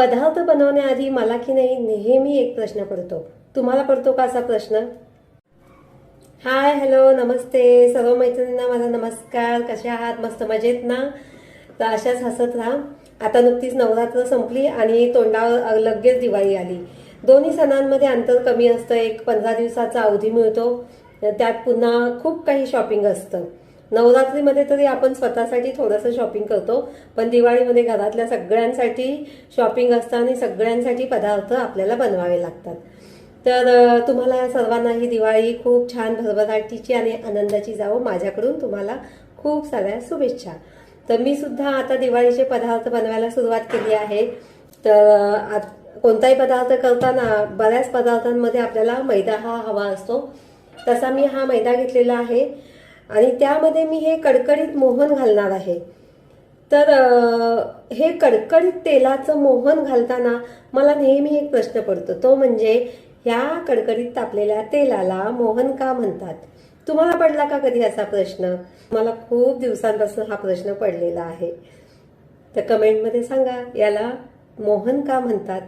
पदार्थ बनवण्याआधी मला की नाही नेहमी एक प्रश्न पडतो. तुम्हाला पडतो का असा प्रश्न? हाय हॅलो नमस्ते. सर्व मैत्रिणींना माझा नमस्कार. कसे आहात? मस्त मजेत ना? तर अशाच हसत राहा. आता नुकतीच नवरात्र संपली आणि तोंडावर लगेच दिवाळी आली. दोन्ही सणांमध्ये अंतर कमी असतं. एक पंधरा दिवसाचा अवधी मिळतो. त्यात पुन्हा खूप काही शॉपिंग असतं. नवरात्रीमध्ये तरी आपण स्वतःसाठी थोडंसं शॉपिंग करतो पण दिवाळीमध्ये घरातल्या सगळ्यांसाठी शॉपिंग असतं आणि सगळ्यांसाठी पदार्थ आपल्याला बनवावे लागतात. तर तुम्हाला या सर्वांना ही दिवाळी खूप छान भरभराटीची आणि आनंदाची जावं. माझ्याकडून तुम्हाला खूप साऱ्या शुभेच्छा. तर मी सुद्धा आता दिवाळीचे पदार्थ बनवायला सुरुवात केली आहे. तर आत- कोणताही पदार्थ करताना बऱ्याच पदार्थांमध्ये आपल्याला मैदा हा हवा असतो. तसा मी हा मैदा घेतलेला आहे. आणि त्यामध्ये मी हे कडकडीत मोहन घालणार आहे. तर हे कडकडीत तेलाचं मोहन घालताना मला नेहमी एक प्रश्न पडतो. तो म्हणजे ह्या कडकडीत तापलेल्या तेलाला मोहन का म्हणतात? तुम्हाला पडला का कधी असा प्रश्न? मला खूप दिवसांपासून हा प्रश्न पडलेला आहे. तर कमेंटमध्ये सांगा याला मोहन का म्हणतात?